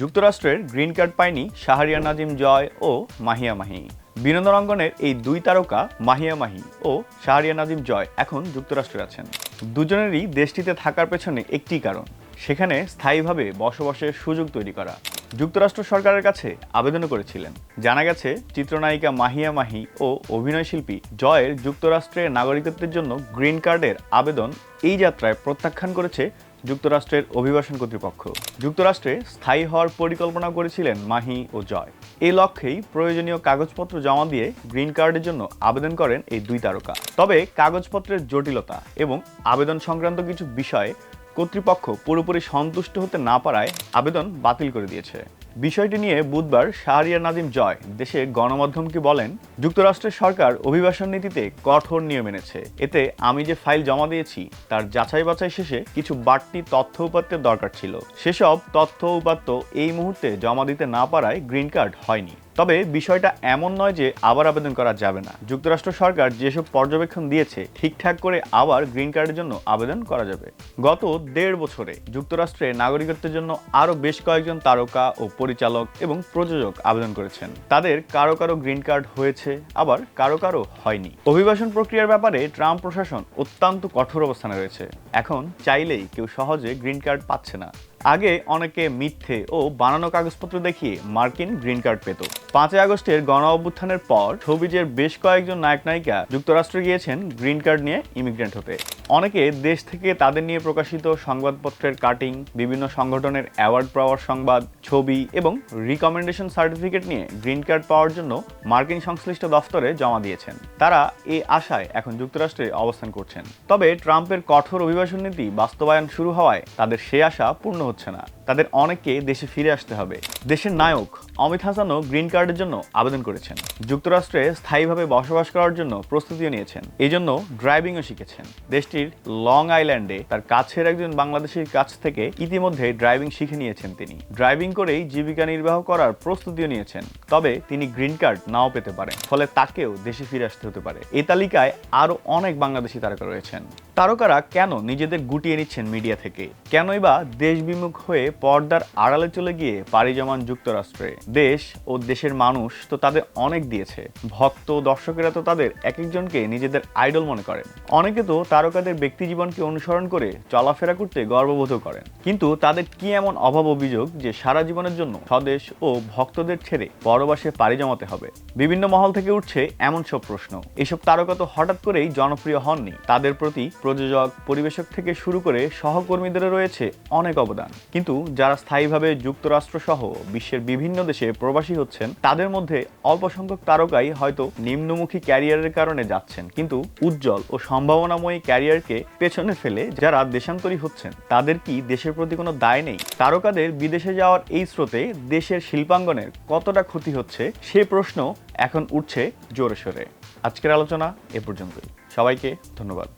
যুক্তরাষ্ট্রের green card পায়নি শাহরিয়ার নাজিম জয় ও মাহিয়া মাহি। বিনোদন অঙ্গনের এই দুই তারকা মাহিয়া মাহি ও শাহরিয়ার নাজিম জয় এখন যুক্তরাষ্ট্রে আছেন। দুজনেরই দেশটিতে থাকার পেছনে একটি কারণ, সেখানে স্থায়ীভাবে বসবাসের সুযোগ তৈরি করা। যুক্তরাষ্ট্র সরকারের কাছে আবেদনও করেছিলেন। জানা গেছে, চিত্রনায়িকা মাহিয়া মাহি ও অভিনয়শিল্পী জয়ের যুক্তরাষ্ট্রের নাগরিকত্বের জন্য গ্রিন কার্ডের আবেদন এই যাত্রায় প্রত্যাখ্যান করেছে যুক্তরাষ্ট্রের অভিবাসন কর্তৃপক্ষ। যুক্তরাষ্ট্রে স্থায়ী হওয়ার পরিকল্পনা করেছিলেন মাহি ও জয়। এ লক্ষ্যেই প্রয়োজনীয় কাগজপত্র জমা দিয়ে গ্রিন কার্ডের জন্য আবেদন করেন এই দুই তারকা। তবে কাগজপত্রের জটিলতা এবং আবেদন সংক্রান্ত কিছু বিষয়ে কর্তৃপক্ষ পুরোপুরি সন্তুষ্ট হতে না পারায় আবেদন বাতিল করে দিয়েছে। বিষয়টি নিয়ে বুধবার শাহরিয়া নাদিম জয় দেশে গণমাধ্যমকে বলেন, যুক্তরাষ্ট্রের সরকার অভিবাসন নীতিতে কঠোর নিয়ম এনেছে। এতে আমি যে ফাইল জমা দিয়েছি, তার যাচাই বাছাই শেষে কিছু বাড়তি তথ্য উপাত্তের দরকার ছিল। সেসব তথ্য উপাত্ত এই মুহূর্তে জমা দিতে না পারায় গ্রিন কার্ড হয়নি। তবে বিষয়টা এমন নয় যে আবার আবেদন করা যাবে না। যুক্তরাষ্ট্র সরকার যেসব পর্যবেক্ষণ দিয়েছে, ঠিকঠাক করে আবার গ্রিন কার্ডের জন্য আবেদন করা যাবে। গত দেড় বছরে যুক্তরাষ্ট্রে নাগরিকত্বের জন্য আরও বেশ কয়েকজন তারকা ও পরিচালক এবং প্রযোজক আবেদন করেছেন। তাদের কারও কারও গ্রিন কার্ড হয়েছে, আবার কারও কারও হয়নি। অভিবাসন প্রক্রিয়ার ব্যাপারে ট্রাম্প প্রশাসন অত্যন্ত কঠোর অবস্থানে রয়েছে। এখন চাইলেই কেউ সহজে গ্রিন কার্ড পাচ্ছে না। আগে অনেকে মিথ্যে ও বানানো কাগজপত্র দেখিয়ে মার্কিন গ্রিন কার্ড পেত। পাঁচই আগস্টের গণ অভ্যুত্থানের পর ছবিজের বেশ কয়েকজন নায়ক নায়িকা যুক্তরাষ্ট্রে গিয়েছেন গ্রিন কার্ড নিয়ে ইমিগ্রেন্ট হতে। অনেকে দেশ থেকে তাদের নিয়ে প্রকাশিত সংবাদপত্রের কাটিং, বিভিন্ন সংগঠনের অ্যাওয়ার্ড পাওয়ার সংবাদ, ছবি এবং রিকমেন্ডেশন সার্টিফিকেট নিয়ে গ্রিন কার্ড পাওয়ার জন্য মার্কিন সংশ্লিষ্ট দফতরে জমা দিয়েছেন। তারা এই আশায় এখন যুক্তরাষ্ট্রে অবস্থান করছেন। তবে ট্রাম্পের কঠোর অভিবাসন নীতি বাস্তবায়ন শুরু হওয়ায় তাদের সে আশা পূর্ণ হচ্ছে না। তাদের অনেককে দেশে ফিরে আসতে হবে। দেশের নায়ক অমিত হাসানও গ্রিন কার্ডের জন্য আবেদন করেছেন। যুক্তরাষ্ট্রে স্থায়ীভাবে বসবাস করার জন্য প্রস্তুতিও নিয়েছেন। এই জন্য ড্রাইভিংও শিখেছেন। দেশটির লং আইল্যান্ডে তার কাছের একজন বাংলাদেশির কাছ থেকে ইতিমধ্যে ড্রাইভিং শিখে নিয়েছেন তিনি। ড্রাইভিং করেই জীবিকা নির্বাহ করার প্রস্তুতিও নিয়েছেন। তবে তিনি গ্রিন কার্ড নাও পেতে পারেন, ফলে তাকেও দেশে ফিরে আসতে হতে পারে। এ তালিকায় আরও অনেক বাংলাদেশি তারকা রয়েছেন। তারকারা কেন নিজেদের গুটিয়ে নিচ্ছেন মিডিয়া থেকে? কেনই বা দেশ বিমুখ হয়ে পর্দার আড়ালে চলে গিয়ে পাড়ি জমান যুক্তরাষ্ট্রে? দেশ ও দেশের মানুষ তো তাদের অনেক দিয়েছে। ভক্ত দর্শকেরা তো তাদের এক একজনকে নিজেদের আইডল মনে করেন। অনেকে তো তারকাদের ব্যক্তি জীবনকে অনুসরণ করে চলাফেরা করতে গর্ববোধ করেন। কিন্তু তাদের কি এমন অভাব অভিযোগ যে সারা জীবনের জন্য স্বদেশ ও ভক্তদের ছেড়ে পরবাসে পাড়ি জমাতে হবে? বিভিন্ন মহল থেকে উঠছে এমন সব প্রশ্ন। এসব তারকা তো হঠাৎ করেই জনপ্রিয় হননি। তাদের প্রতি প্রযোজক, পরিবেশক থেকে শুরু করে সহকর্মীদেরও রয়েছে অনেক অবদান। কিন্তু যারা স্থায়ীভাবে যুক্তরাষ্ট্র সহ বিশ্বের বিভিন্ন দেশে প্রবাসী হচ্ছেন, তাদের মধ্যে অল্প সংখ্যক তারকাই হয়তো নিম্নমুখী ক্যারিয়ারের কারণে যাচ্ছেন। কিন্তু উজ্জ্বল ও সম্ভাবনাময়ী ক্যারিয়ারকে পেছনে ফেলে যারা দেশান্তরী হচ্ছেন, তাদের কি দেশের প্রতি কোনো দায় নেই? তারকাদের বিদেশে যাওয়ার এই স্রোতে দেশের শিল্পাঙ্গনের কতটা ক্ষতি হচ্ছে, সে প্রশ্ন এখন উঠছে জোরে সোরে। আজকের আলোচনা এ পর্যন্তই। সবাইকে ধন্যবাদ।